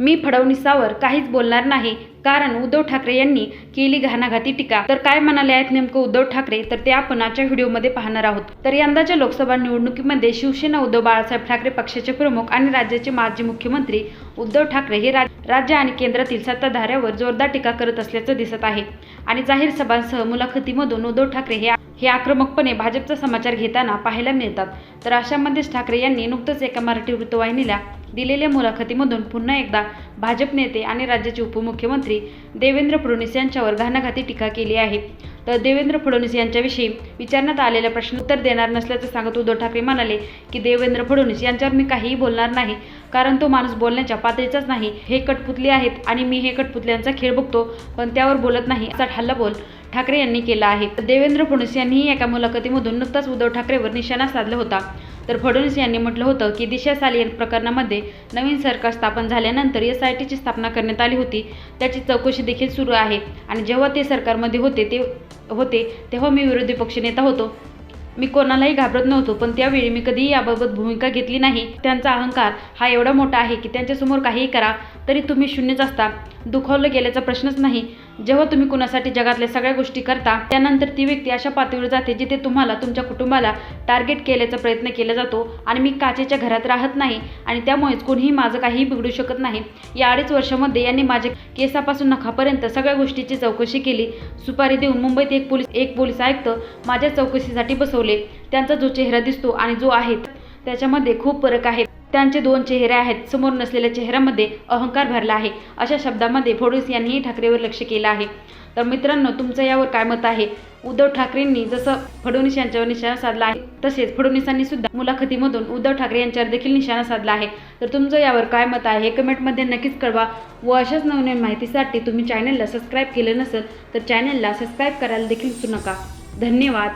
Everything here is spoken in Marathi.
मी फडणवीसावर काहीच बोलणार नाही. कारण उद्धव ठाकरे यांनी केली घाणाघाती टीका. तर काय म्हणाले आहेत नेमकं उद्धव ठाकरे? तर ते आपण आजच्या व्हिडिओमध्ये पाहणार आहोत. तर यंदाच्या लोकसभा निवडणुकीमध्ये शिवसेना उद्धव बाळासाहेब ठाकरे पक्षाचे प्रमुख आणि राज्याचे माजी मुख्यमंत्री उद्धव ठाकरे हे राज्य आणि केंद्रातील सत्ताधाऱ्यावर जोरदार टीका करत असल्याचं दिसत आहे. आणि जाहीर सभांसह मुलाखतीमधून उद्धव ठाकरे हे हे आक्रमकपणे भाजपचा समाचार घेताना पाहायला मिळतात. तर अशामध्येच ठाकरे यांनी नुकतंच एका मराठी वृत्तवाहिनीला दिलेल्या मुलाखतीमधून पुन्हा एकदा भाजप नेते आणि राज्याचे उपमुख्यमंत्री देवेंद्र फडणवीस यांच्यावर घाणाघाती टीका केली आहे. तर देवेंद्र फडणवीस यांच्याविषयी विचारण्यात आलेल्या प्रश्न उत्तर देणार नसल्याचं सांगत उद्धव ठाकरे म्हणाले की देवेंद्र फडणवीस यांच्यावर मी काहीही बोलणार नाही कारण तो माणूस बोलण्याच्या पातळीचाच नाही. हे कटपुतले आहेत आणि मी हे कटपुतल्यांचा खेळ बघतो पण त्यावर बोलत नाही असा हल्लाबोल ठाकरे यांनी केला आहे. देवेंद्र फडणवीस यांनीही एका मुलाखतीमधून नुकताच उद्धव ठाकरेवर निशाणा साधला होता. तर फडणवीस यांनी म्हटलं होतं की दिशा सालियन प्रकरणामध्ये नवीन सरकार स्थापन झाल्यानंतर एस आय टीची स्थापना करण्यात आली होती. त्याची चौकशी देखील सुरू आहे. आणि जेव्हा ते सरकारमध्ये होते ते होते तेव्हा मी विरोधी पक्षनेता होतो. मी कोणालाही घाबरत नव्हतो पण त्यावेळी मी कधीही याबाबत भूमिका घेतली नाही. त्यांचा अहंकार हा एवढा मोठा आहे की त्यांच्यासमोर काहीही करा तरी तुम्ही शून्यच असता. दुखावलं गेल्याचा प्रश्नच नाही. जेव्हा तुम्ही कुणासाठी जगातल्या सगळ्या गोष्टी करता त्यानंतर ती व्यक्ती अशा पातळीवर जाते जिथे तुम्हाला तुमच्या कुटुंबाला टार्गेट केल्याचा प्रयत्न केला जातो आणि मी काचेच्या घरात राहत नाही आणि त्यामुळेच कोणीही माझं काहीही बिघडू शकत नाही. या अडीच वर्षामध्ये यांनी माझ्या केसापासून नखापर्यंत सगळ्या गोष्टीची चौकशी केली. सुपारी देऊन मुंबईत एक पोलीस एक पोलीस आयुक्त माझ्या चौकशीसाठी बसवले. त्यांचा जो चेहरा दिसतो आणि जो आहे त्याच्यामध्ये खूप फरक आहे. त्यांचे दोन चेहरे आहेत. समोर नसलेल्या चेहऱ्यामध्ये अहंकार भरला आहे. अशा शब्दामध्ये फडणवीस यांनीही ठाकरेवर लक्ष केलं आहे. तर मित्रांनो तुमचं यावर काय मत आहे? उद्धव ठाकरेंनी जसं फडणवीस यांच्यावर निशाणा साधला आहे तसेच फडणवीसांनी सुद्धा मुलाखतीमधून उद्धव ठाकरे यांच्यावर देखील निशाणा साधला आहे. तर तुमचं यावर काय मत आहे हे कमेंटमध्ये नक्कीच कळवा व अशाच नवनवीन माहितीसाठी तुम्ही चॅनलला सबस्क्राईब केलं नसेल तर चॅनलला सबस्क्राईब करायला देखील विसरू नका. धन्यवाद.